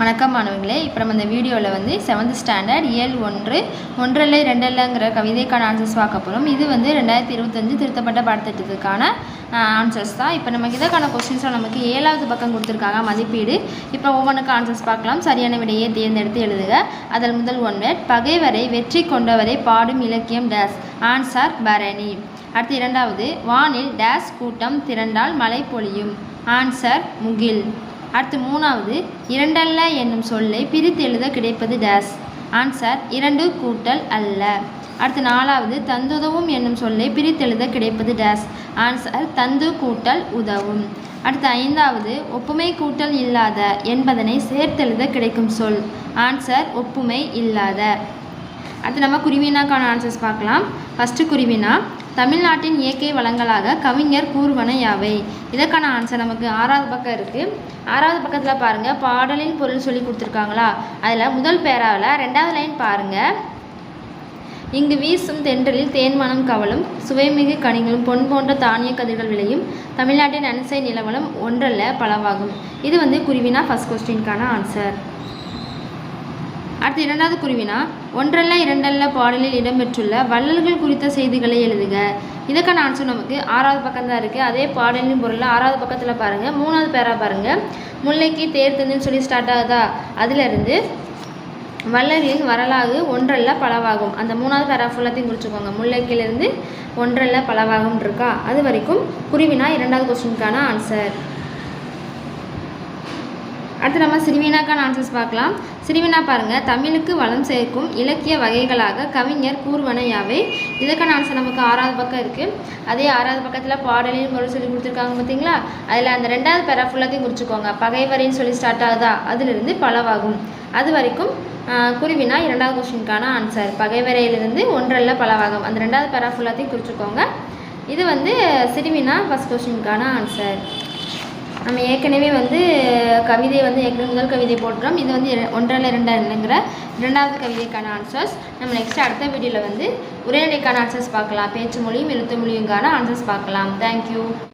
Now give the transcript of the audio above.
வணக்கம் மாணவர்களே. இப்போ நம்ம இந்த வீடியோவில் வந்து செவன்த் ஸ்டாண்டர்ட் இயல் ஒன்று ஒன்றல்ல ரெண்டல்லங்கிற கவிதைக்கான ஆன்சர்ஸ் பார்க்க போகிறோம் இது வந்து ரெண்டாயிரத்தி இருபத்தஞ்சு திருத்தப்பட்ட பாடத்திட்டத்துக்கான ஆன்சர்ஸ் தான். இப்போ நமக்கு இதற்கான கொஸ்டின்ஸில் நமக்கு ஏழாவது பக்கம் கொடுத்துருக்காங்க மதிப்பீடு. இப்போ ஒவ்வொன்றுக்கு ஆன்சர்ஸ் பார்க்கலாம். சரியான விடையை தேர்ந்தெடுத்து எழுதுக. அதில் முதல் ஒன் பகைவரை வெற்றி கொண்டவரை பாடும் இலக்கியம் டேஸ் ஆன்சர் பரணி. அடுத்து இரண்டாவது வானில் டேஸ் கூட்டம் திரண்டால் மழை பொழியும் ஆன்சர் முகில். அடுத்து மூணாவது இரண்டல்ல என்னும் சொல்லை பிரித்து எழுத கிடைப்பது டேஸ் ஆன்சர் இரண்டு கூட்டல் அல்ல. அடுத்து நாலாவது தந்துதவும் என்னும் சொல்லை பிரித்தெழுத கிடைப்பது டேஸ் ஆன்சர் தந்து கூட்டல் உதவும். அடுத்து ஐந்தாவது ஒப்புமை கூட்டல் இல்லாத என்பதனை சேர்த்தெழுத கிடைக்கும் சொல். ஆன்சர் ஒப்புமை இல்லாத. அடுத்து நம்ம குருவினாக்கான ஆன்சர்ஸ் பார்க்கலாம். ஃபஸ்ட்டு குருவினா தமிழ்நாட்டின் இயற்கை வளங்களாக கவிஞர் கூறுவன யாவை? இதற்கான ஆன்சர் நமக்கு ஆறாவது பக்கம் இருக்குது ஆறாவது பக்கத்தில் பாருங்கள் பாடலின் பொருள் சொல்லி கொடுத்துருக்காங்களா? அதில் முதல் பேராவில் ரெண்டாவது லைன் பாருங்கள் இங்கு வீசும் தென்றலில் தேன்மனம் கவலும் சுவைமிகு கனிகளும் பொன் போன்ற தானிய கதிர்கள் விளையும் தமிழ்நாட்டின் அனுசை நிலவலம் ஒன்றல்ல பலவாகும். இது வந்து குருவினா ஃபஸ்ட் கொஸ்டின்கான ஆன்சர் அடுத்து இரண்டாவது குருவினா ஒன்றல்ல இரண்டல்ல பாடலில் இடம்பெற்றுள்ள வள்ளல்கள் குறித்த செய்திகளை எழுதுக. இதற்கான ஆன்சர் நமக்கு ஆறாவது பக்கம் தான் இருக்குது அதே பாடலின் பொருளில் ஆறாவது பக்கத்தில் பாருங்கள் மூணாவது பேராக பாருங்கள் முல்லைக்கு தேர் தந்துன்னு சொல்லி ஸ்டார்ட் ஆகுதா? அதிலிருந்து வள்ளல்களின் வரலாறு ஒன்றல்ல பலவாகும். அந்த மூணாவது பேரா ஃபுல்லாத்தையும் குறிச்சுக்கோங்க. முல்லைக்கிலிருந்து ஒன்றல்ல பலவாகும் இருக்கா? அது வரைக்கும் குருவினா இரண்டாவது கொஸ்டினுக்கான ஆன்சர் அடுத்து நம்ம சிறுவினாக்கான ஆன்சர்ஸ் பார்க்கலாம். சிறுவினா பாருங்கள் தமிழுக்கு வளம் சேர்க்கும் இலக்கிய வகைகளாக கவிஞர் கூறுவன யாவை இதற்கான ஆன்சர் நமக்கு ஆறாவது பக்கம் இருக்குது அதே ஆறாவது பக்கத்தில் பாடலையும் பொருள் சொல்லி கொடுத்துருக்காங்க பார்த்தீங்களா அதில் அந்த ரெண்டாவது பேரா ஃபுல்லாத்தையும் குறிச்சிக்கோங்க பகைவரின்னு சொல்லி ஸ்டார்ட் ஆகுதா? அதிலிருந்து பலவாகும். அது வரைக்கும் குருவினா இரண்டாவது கொஸ்டினுக்கான ஆன்சர் பகைவரையிலிருந்து ஒன்றல்ல பலவாகும். அந்த ரெண்டாவது பேரா ஃபுல்லாத்தையும் குறிச்சிக்கோங்க. இது வந்து சிறுவினா ஃபஸ்ட் கொஸ்டினுக்கான ஆன்சர் நம்ம ஏற்கனவே வந்து கவிதை வந்து ஏற்கனவே முதல் கவிதை போட்டுறோம் இது வந்து ஒன்றரை ரெண்டுங்கிற இரண்டாவது கவிதைக்கான ஆன்சர்ஸ் நம்ம நெக்ஸ்ட் அடுத்த வீடியோவில் வந்து உரைநடைக்கான ஆன்சர்ஸ் பார்க்கலாம். பேச்சு மொழியும் எழுத்து மொழியுங்கான ஆன்சர்ஸ் பார்க்கலாம். தேங்க்யூ